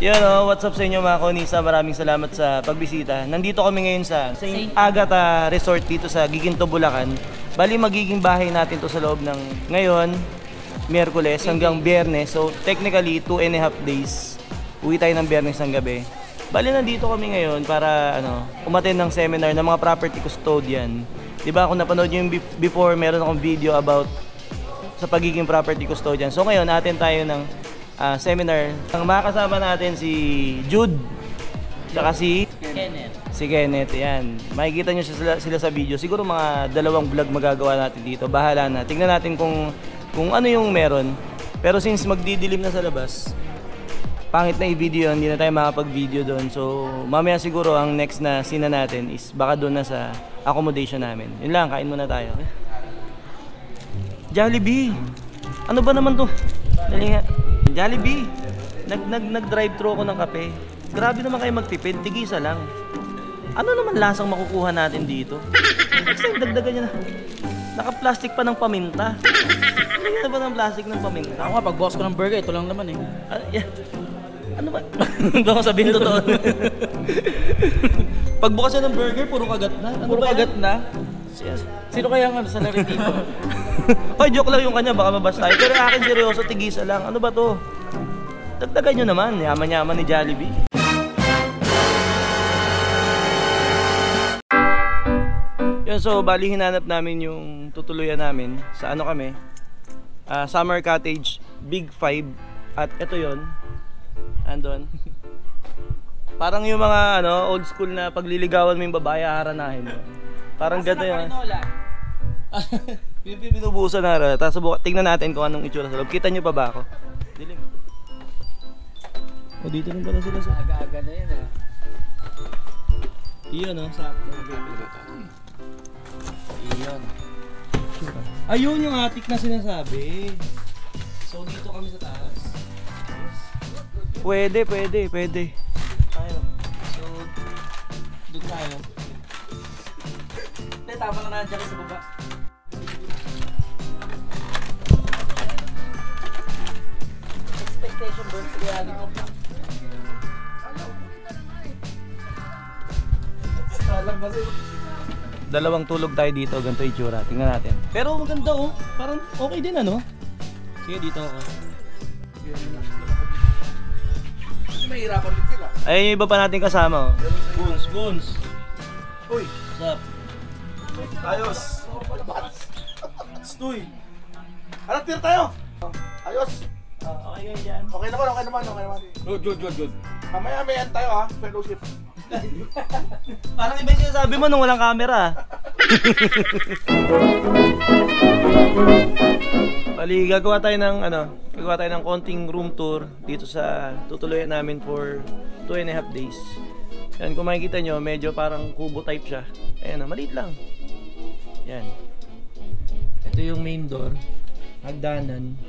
Yun oh, what's up sa inyo mga Konisa? Maraming salamat sa pagbisita. Nandito kami ngayon sa St. Agatha Resort dito sa Giginto, Bulacan. Bali magiging bahay natin to sa loob ng ngayon, Miyerkules hanggang Biyernes. So technically, two and a half days. Uwi tayo ng Biyernes ng gabi. Bali nandito kami ngayon para ano, umaten ng seminar ng mga property custodian. 'Di ba kung napanood niyo yung be- before, meron akong video about sa pagiging property custodian. So ngayon, atin tayo ng ah, seminar. Ang makakasama natin si Jude, tsaka si Kenneth. si Kenneth. Yan. Makikita nyo sila, sila sa video. Siguro mga dalawang vlog magagawa natin dito. Bahala na. Tingnan natin kung, kung ano yung meron. Pero since magdidilim na sa labas, pangit na i-video yun, hindi na tayo makapag-video doon. So, mamaya siguro ang next na scene na natin is baka doon na sa accommodation namin. Yun lang, kain muna tayo. Jollibee! Ano ba naman to? Dali nga. Jollibee! Nag, nag, nag-drive-thru ako ng kape. Grabe naman kayo magtipid, tigisa lang. Ano naman lasang makukuha natin dito? Next time, dagdagan nyo na. Naka-plastic pa ng paminta. Na ba ng plastic ng paminta? Ako nga, pagbukas ko ng burger, ito lang naman eh. Ano, yeah. ano ba? Baka ko sabihin totoo. Pagbukas ng burger, puro kagat na. Ano Puro kagat na. Yes. Sino kaya ang ano sa lari dito? Hoy, joke lang yung kanya, baka mabas tayo. Pero akin seryoso, tigisa lang. Ano ba to? Dagdagan nyo naman, yaman-yaman ni Jollibee. Yun, so bali hinanap namin yung tutuluyan namin sa ano kami. ah, Summer Cottage, Big Five. At ito yon Andon. Parang yung mga ano, old school na pagliligawan mo yung babae, haranahin mo. Parang ganda yun. Bin- Binubusan na rin. Tapos subukan, tingnan natin kung anong itsura sa loob. Kita nyo pa ba ako? Dilim. O dito rin pala sila sa... Aga-aga na yan ah. Iyon no, sakto. Iyon. Ayun yung atik na sinasabi. So dito kami sa taas. Pwede, pwede, pwede. Tayo. So, doon tayo. Hindi, tama lang nandiyan sa baba. Dalawang tulog tayo dito, ganito yung itsura. Tingnan natin. Pero maganda oh. Parang okay din ano. Sige, dito ako. Mahirapan din sila. Ay, yung iba pa natin kasama oh. Boons, Boons. Uy, What's up? ayos. Stoy. Harap tira tayo. Ayos. Oh, okay kayo dyan. Okay naman, okay naman, okay naman. Good, good, good, good. Mamaya may tayo ha, fellowship. Parang iba yung sinasabi mo nung walang camera. Bali, gagawa tayo ng ano, gagawa tayo ng konting room tour dito sa tutuluyan namin for two and a half days. Yan, kung makikita nyo, medyo parang kubo type siya. Ayan, oh, maliit lang. Yan. Ito yung main door. Hagdanan.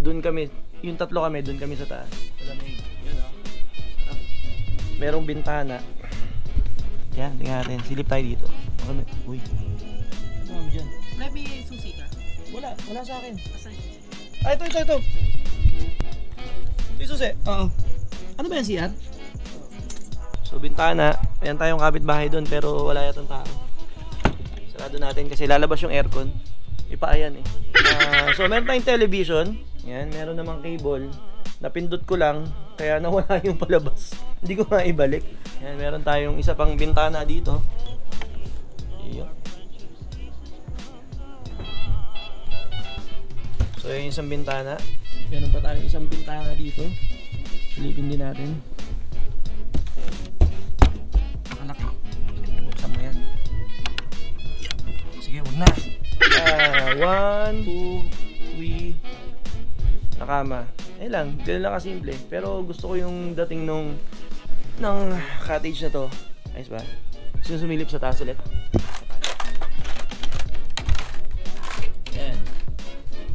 Doon kami, yung tatlo kami, doon kami sa taas. Sa lamig. Yun, oh. Merong bintana. Yan, tingnan natin. Silip tayo dito. Okay, uy. Ano mo dyan? May susi ka? Wala, wala sa akin. Asan yung susi? Ah, ito, ito, ito. Ito yung susi. Oo. Ano ba yan, CR? So, bintana. Ayan tayong kapitbahay doon, pero wala yatang tao. Sarado natin kasi lalabas yung aircon. Ipaayan eh. Ah, so, meron tayong television. Yan, meron namang cable. Napindot ko lang, kaya nawala yung palabas. Hindi ko nga ibalik. Yan, meron tayong isa pang bintana dito. Iyo. So, yun yung isang bintana. Meron pa tayong isang bintana dito. Silipin din natin. Anak, buksan mo yan. Sige, wag na. Ah, one, two, three. Nakama. Eh lang, ganun lang kasimple. Pero gusto ko yung dating nung ng cottage na to. Ayos ba? Gusto sumilip sa taas ulit? Yan.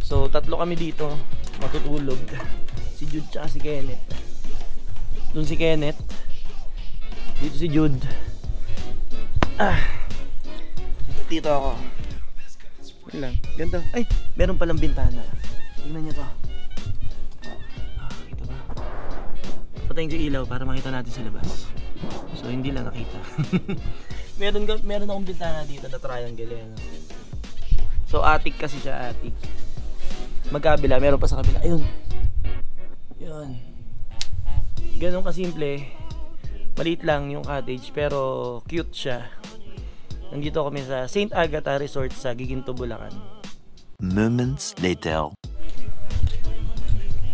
So, tatlo kami dito. Matutulog. Si Jude tsaka si Kenneth. Doon si Kenneth. Dito si Jude. Ah. Dito ako. Yun lang. Ganda. Ay, meron palang bintana. Tingnan niyo to. Ko yung ilaw para makita natin sa labas. So hindi lang nakita. meron meron akong bintana dito na triangle eh. So attic kasi siya, attic. Magkabila, meron pa sa kabila. Ayun. Yun. Ganun kasimple. Maliit lang yung cottage pero cute siya. Nandito kami sa St. Agatha Resort sa Giginto, Bulacan. Moments later.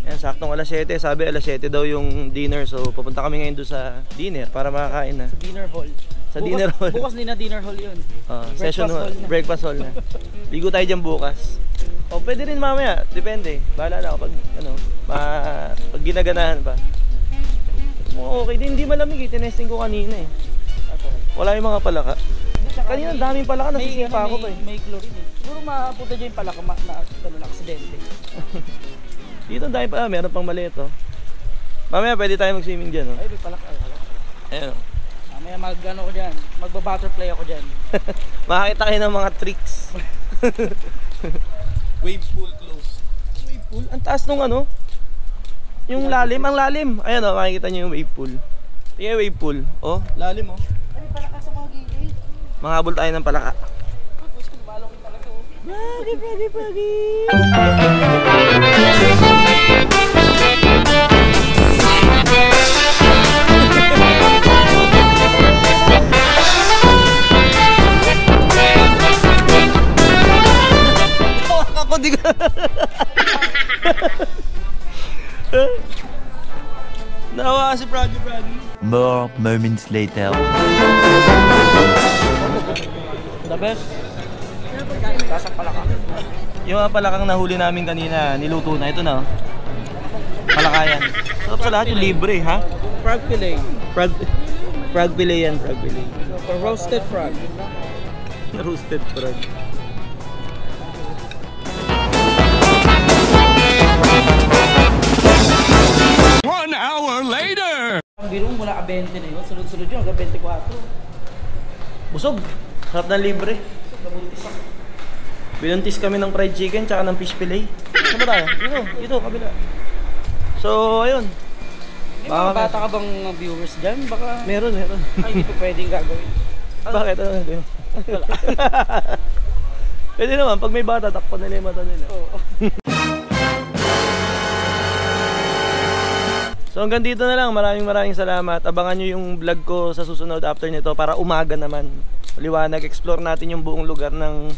Yan, saktong alas 7. Sabi alas 7 daw yung dinner. So, pupunta kami ngayon doon sa dinner para makakain na. Dinner hall. Sa Bukas- dinner hall. Bukas din na dinner hall yun. Ah, session Breakfast hall, hall na. breakfast hall na. Ligo tayo dyan bukas. O, pwede rin mamaya. Depende. Bahala na kapag, ano, ma, pag ginaganahan pa. Oo, okay din. Hindi malamig eh. Tinesting ko kanina eh. Wala yung mga palaka. Kanina, daming palaka. Nasisipa ano, ako pa eh. may chlorine eh. Siguro mapunta dyan yung palaka ma, na, ano, na aksidente. Dito dami pa. Meron pang maliit oh. Mamaya pwede tayo mag-swimming dyan oh. Ay, may palaka. Ay. Ayun oh. Mamaya mag, ano ko dyan. Magba-butterfly ako dyan. Makakita kayo ng mga tricks. Wave pool close. wave pool? Ang taas nung ano? Yung lalim, ang lalim. Ayan o, makikita nyo yung wave pool. Tingnan yung wave pool. Oh, lalim oh. Ay, palaka sa mga gigit. Manghabol tayo ng palaka. Tapos kung malaki talaga oh. Pagi, pagi, pagi. Moments later. The best. Yung mga palakang nahuli namin kanina, niluto na. Ito na. oh. Palakayan. Sarap sa lahat yung libre, ha? Frog fillet. Frog, frog fillet yan, frog fillet. Or roasted frog. Roasted frog. Ang biro mula ka 20 na yun. Sunod-sunod yun hanggang 24. Busog. Sarap ng libre. Binuntis kami ng fried chicken tsaka ng fish fillet. Saan ba tayo? Dito, dito, kabila. So, ayun. May Baka- mga bata ka bang viewers dyan? Baka Meron, meron. ay, hindi pa pwedeng gagawin. Bakit? Ano natin? Pwede naman, pag may bata, takpan nila yung mata nila. Oo. So hanggang dito na lang. Maraming maraming salamat. Abangan nyo yung vlog ko sa susunod after nito para umaga naman. Liwanag, explore natin yung buong lugar ng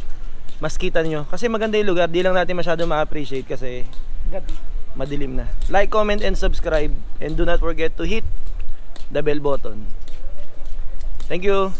maskita nyo. Kasi maganda yung lugar. Di lang natin masyado ma-appreciate kasi Gabi. madilim na. Like, comment, and subscribe. And do not forget to hit the bell button. Thank you!